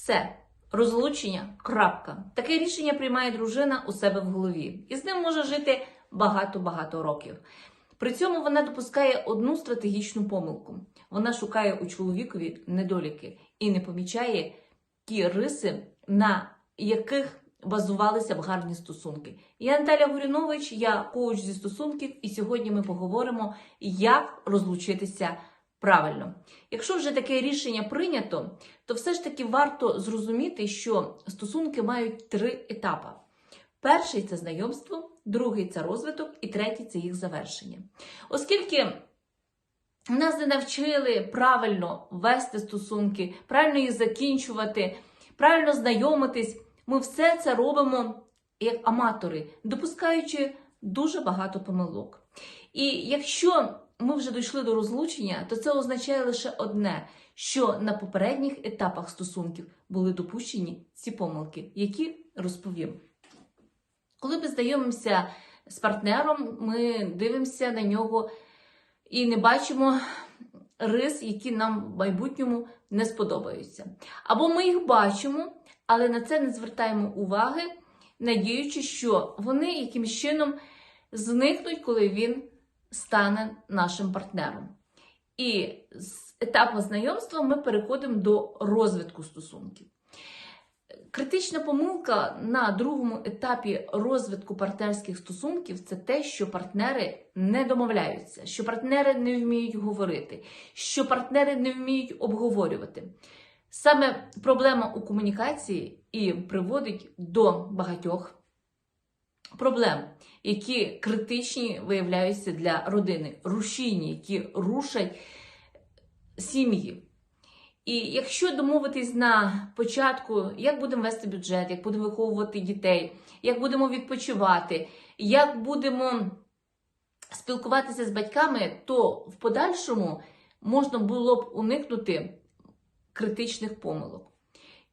Все, розлучення, крапка. Таке рішення приймає дружина у себе в голові, і з ним може жити багато-багато років. При цьому вона допускає одну стратегічну помилку. Вона шукає у чоловікові недоліки і не помічає ті риси, на яких базувалися б гарні стосунки. Я Наталя Горінович, я коуч зі стосунків, і сьогодні ми поговоримо, як розлучитися правильно. Якщо вже таке рішення прийнято, то все ж таки варто зрозуміти, що стосунки мають три етапи. Перший це знайомство, другий це розвиток, і третій це їх завершення. Оскільки нас не навчили правильно вести стосунки, правильно їх закінчувати, правильно знайомитись, ми все це робимо як аматори, допускаючи дуже багато помилок. І якщо ми вже дійшли до розлучення, то це означає лише одне, що на попередніх етапах стосунків були допущені ці помилки, які розповім. Коли ми знайомимося з партнером, ми дивимося на нього і не бачимо рис, які нам в майбутньому не сподобаються. Або ми їх бачимо, але на це не звертаємо уваги, надіючи, що вони якимось чином зникнуть, коли він стане нашим партнером. І з етапу знайомства ми переходимо до розвитку стосунків. Критична помилка на другому етапі розвитку партнерських стосунків це те, що партнери не домовляються, що партнери не вміють говорити, що партнери не вміють обговорювати. Саме проблема у комунікації і приводить до багатьох проблем, які критичні виявляються для родини, рушійні, які рушать сім'ї. І якщо домовитись на початку, як будемо вести бюджет, як будемо виховувати дітей, як будемо відпочивати, як будемо спілкуватися з батьками, то в подальшому можна було б уникнути критичних помилок.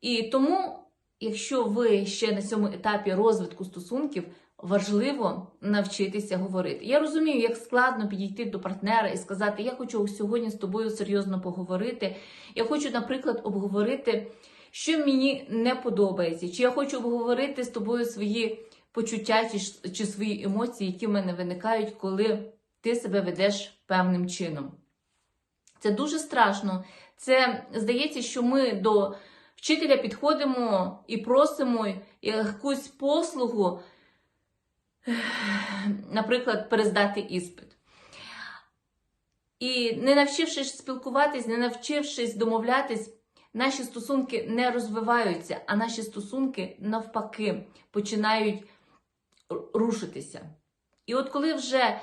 І тому, якщо ви ще на цьому етапі розвитку стосунків, важливо навчитися говорити. Я розумію, як складно підійти до партнера і сказати, я хочу сьогодні з тобою серйозно поговорити. Я хочу, наприклад, обговорити, що мені не подобається, чи я хочу обговорити з тобою свої почуття чи, чи свої емоції, які в мене виникають, коли ти себе ведеш певним чином. Це дуже страшно. Це здається, що ми до вчителя підходимо і просимо якусь послугу, наприклад, перездати іспит. І не навчившись спілкуватись, не навчившись домовлятись, наші стосунки не розвиваються, а наші стосунки навпаки починають рушитися. І от коли вже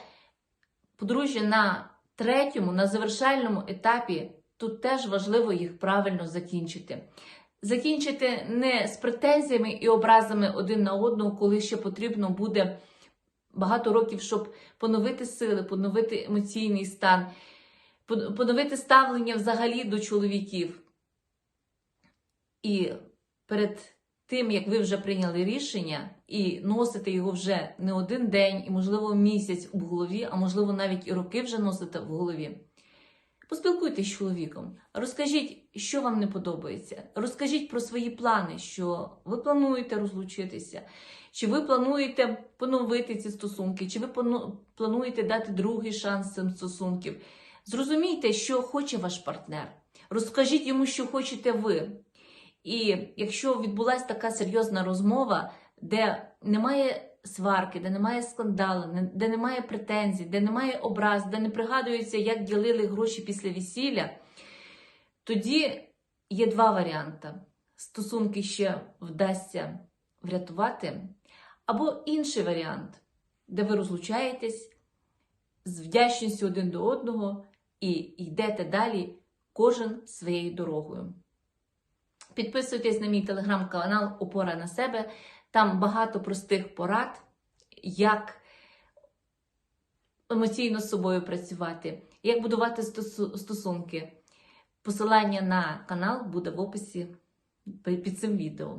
подружжя на третьому, на завершальному етапі, тут теж важливо їх правильно закінчити. Закінчити не з претензіями і образами один на одного, коли ще потрібно буде багато років, щоб поновити сили, поновити емоційний стан, поновити ставлення взагалі до чоловіків. І перед тим, як ви вже прийняли рішення і носите його вже не один день, і, можливо, місяць в голові, а можливо, навіть і роки вже носите в голові. Поспілкуйтесь з чоловіком, розкажіть, що вам не подобається. Розкажіть про свої плани, що ви плануєте розлучитися, чи ви плануєте поновити ці стосунки, чи ви плануєте дати другий шанс цим стосунків. Зрозумійте, що хоче ваш партнер. Розкажіть йому, що хочете ви. І якщо відбулася така серйозна розмова, де немає сварки, де немає скандалу, де немає претензій, де немає образ, де не пригадується, як ділили гроші після весілля, тоді є два варіанти. Стосунки ще вдасться врятувати, або інший варіант, де ви розлучаєтесь з вдячністю один до одного і йдете далі кожен своєю дорогою. Підписуйтесь на мій телеграм-канал Опора на себе. Там багато простих порад, як емоційно з собою працювати, як будувати стосунки. Посилання на канал буде в описі під цим відео.